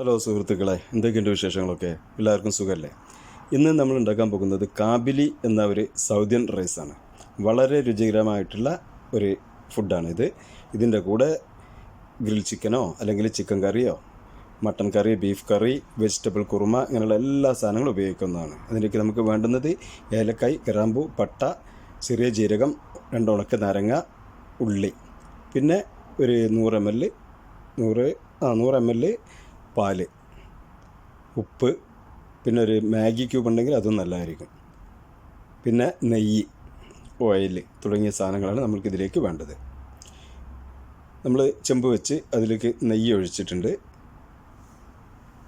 Hello സുഹൃത്തുക്കളെ എന്തൊക്കെയുണ്ട് വിശേഷങ്ങളൊക്കെ? എല്ലാവർക്കും സുഖമല്ലേ ഇന്ന് നമ്മൾ ഉണ്ടാക്കാൻ പോകുന്നത് കാബിലി എന്ന ഒരു സൗദിയൻ റൈസാണ്. വളരെ രുചികരമായിട്ടുള്ള ഒരു ഫുഡാണ് ഇത്. ഇതിന്റെ കൂടെ ഗ്രിൽ ചിക്കനോ അല്ലെങ്കിൽ ചിക്കൻ കറിയോ mutton curry beef curry vegetable kurma ഇങ്ങനെയുള്ള എല്ലാ സാധനങ്ങളും ഉപയോഗിക്കുന്നതാണ്. അതിലേക്ക് നമുക്ക് വേണ്ടുന്നത് ഏലക്കായ് ഗ്രാമ്പു പട്ട ചെറിയ ജീരകം രണ്ട് ഉണക്ക നാരങ്ങ ഉള്ളി. പിന്നെ ഒരു നൂറ് എം എൽ നൂറ് ആ നൂറ് എം എൽ പാൽ. ഉപ്പ് പിന്നെ ഒരു മാഗി ക്യൂബ് ഉണ്ടെങ്കിൽ അതും നല്ലതായിരിക്കും. പിന്നെ നെയ്യ് ഓയിൽ തുടങ്ങിയ സാധനങ്ങളാണ് നമ്മൾക്കിതിലേക്ക് വേണ്ടത്. നമ്മൾ ചെമ്പ് വെച്ച് അതിലേക്ക് നെയ്യ് ഒഴിച്ചിട്ടുണ്ട്.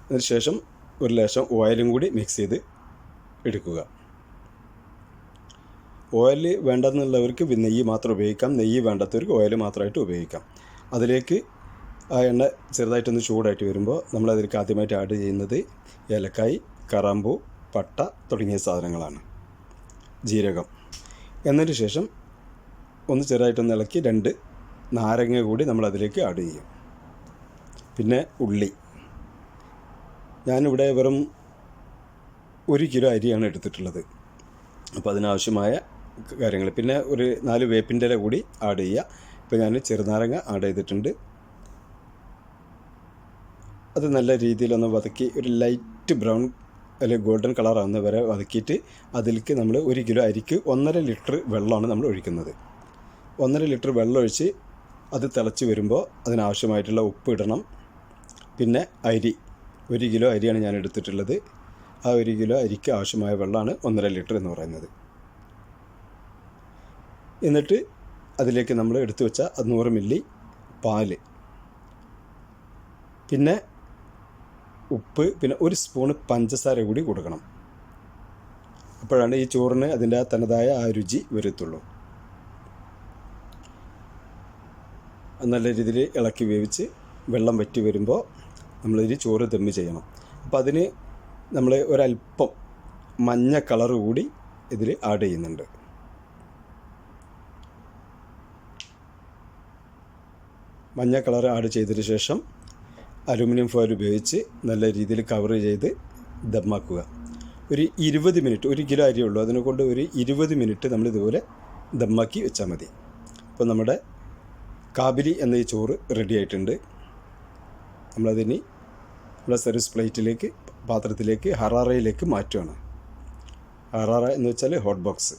അതിനുശേഷം ഒരു ലേശം ഓയിലും കൂടി മിക്സ് ചെയ്ത് എടുക്കുക. ഓയിൽ വേണ്ടെന്നുള്ളവർക്ക് നെയ്യ് മാത്രം ഉപയോഗിക്കാം. നെയ്യ് വേണ്ടാത്തവർക്ക് ഓയിൽ മാത്രമായിട്ട് ഉപയോഗിക്കാം. അതിലേക്ക് ആ എണ്ണ ചെറുതായിട്ടൊന്ന് ചൂടായിട്ട് വരുമ്പോൾ നമ്മൾ അതിലേക്ക് ആദ്യമായിട്ട് ആഡ് ചെയ്യുന്നത് ഏലക്കായ് കറാമ്പൂ പട്ട തുടങ്ങിയ സാധനങ്ങളാണ്. ജീരകം. എന്നതിന് ശേഷം ഒന്ന് ചെറുതായിട്ടൊന്ന് ഇളക്കി രണ്ട് നാരങ്ങ കൂടി നമ്മൾ അതിലേക്ക് ആഡ് ചെയ്യും. പിന്നെ ഉള്ളി. ഞാനിവിടെ വെറും ഒരു കിലോ അരിയാണ് എടുത്തിട്ടുള്ളത്. അപ്പോൾ അതിനാവശ്യമായ കാര്യങ്ങൾ. പിന്നെ ഒരു നാല് വേപ്പിന്റെ ഇല കൂടി ആഡ് ചെയ്യുക. ഇപ്പോൾ ഞാൻ ചെറുനാരങ്ങ ആഡ് ചെയ്തിട്ടുണ്ട്. അത് നല്ല രീതിയിലൊന്ന് വതക്കി ഒരു ലൈറ്റ് ബ്രൗൺ അല്ലെങ്കിൽ ഗോൾഡൻ കളർ ആവുന്ന വരെ വതക്കിയിട്ട് അതിലേക്ക് നമ്മൾ ഒരു കിലോ അരിക്ക് ഒന്നര ലിറ്റർ വെള്ളമാണ് നമ്മൾ ഒഴിക്കുന്നത്. ഒന്നര ലിറ്റർ വെള്ളം ഒഴിച്ച് അത് തിളച്ച് വരുമ്പോൾ അതിനാവശ്യമായിട്ടുള്ള ഉപ്പ് ഇടണം. പിന്നെ അരി ഒരു കിലോ അരിയാണ് ഞാൻ എടുത്തിട്ടുള്ളത്. ആ ഒരു കിലോ അരിക്ക് ആവശ്യമായ വെള്ളമാണ് ഒന്നര ലിറ്റർ എന്ന് പറയുന്നത്. എന്നിട്ട് അതിലേക്ക് നമ്മൾ എടുത്തു വെച്ച നൂറ് മില്ലി പാൽ. പിന്നെ ഉപ്പ് പിന്നെ ഒരു സ്പൂണ് പഞ്ചസാര കൂടി കൊടുക്കണം. അപ്പോഴാണ് ഈ ചോറിന് അതിന്റെ തനതായ ആ രുചി വരുത്തുള്ളൂ. നല്ല രീതിയിൽ ഇളക്കി വേവിച്ച് വെള്ളം വറ്റി വരുമ്പോൾ നമ്മളിതിൽ ചോറ് ദമ്മ് ചെയ്യണം. അപ്പോൾ അതിന് നമ്മൾ ഒരല്പം മഞ്ഞ കളർ കൂടി ഇതിൽ ആഡ് ചെയ്യുന്നുണ്ട്. മഞ്ഞ കളർ ആഡ് ചെയ്തതിന് ശേഷം അലുമിനിയം ഫോയിൽ ഉപയോഗിച്ച് നല്ല രീതിയിൽ കവർ ചെയ്ത് ദമ്മാക്കുക. ഒരു ഇരുപത് മിനിറ്റ് ഒരു കിലോ അരിയേ ഉള്ളൂ. അതിനെ കൊണ്ട് ഒരു ഇരുപത് മിനിറ്റ് നമ്മൾ ഇതുപോലെ ദമ്മാക്കി വെച്ചാൽ മതി. അപ്പോൾ നമ്മുടെ കാബിലി എന്ന ഈ ചോറ് റെഡി ആയിട്ടുണ്ട്. നമ്മളതിനി നമ്മുടെ സർവീസ് പ്ലേറ്റിലേക്ക് പാത്രത്തിലേക്ക് ഹറാറയിലേക്ക് മാറ്റുകയാണ്. ഹറാറ എന്ന് വെച്ചാൽ ഹോട്ട് ബോക്സ്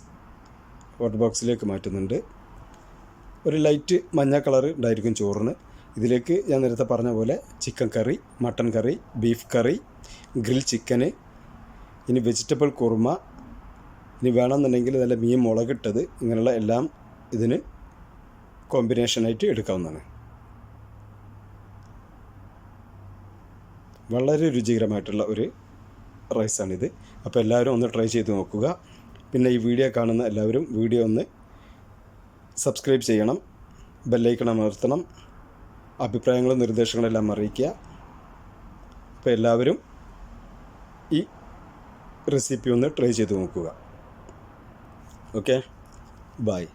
ഹോട്ട് ബോക്സിലേക്ക് മാറ്റുന്നുണ്ട്. ഒരു ലൈറ്റ് മഞ്ഞ കളർ ഉണ്ടായിരിക്കും ചോറിന്. ഇതിലേക്ക് ഞാൻ നേരത്തെ പറഞ്ഞ പോലെ chicken curry mutton curry beef curry grill ചിക്കന് ഇനി വെജിറ്റബിൾ കുറുമ ഇനി വേണമെന്നുണ്ടെങ്കിൽ നല്ല മീൻ മുളകിട്ടത് ഇങ്ങനെയുള്ള എല്ലാം ഇതിന് കോമ്പിനേഷനായിട്ട് എടുക്കാവുന്നതാണ്. വളരെ രുചികരമായിട്ടുള്ള ഒരു റൈസാണിത് അപ്പോൾ എല്ലാവരും ഒന്ന് ട്രൈ ചെയ്ത് നോക്കുക. പിന്നെ ഈ വീഡിയോ കാണുന്ന എല്ലാവരും വീഡിയോ ഒന്ന് സബ്സ്ക്രൈബ് ചെയ്യണം. ബെല്ലൈക്കൺ അമർത്തണം. അഭിപ്രായങ്ങളും നിർദ്ദേശങ്ങളെല്ലാം അറിയിക്കുക. അപ്പോൾ എല്ലാവരും ഈ റെസിപ്പി ഒന്ന് ട്രൈ ചെയ്ത് നോക്കുക. Okay bye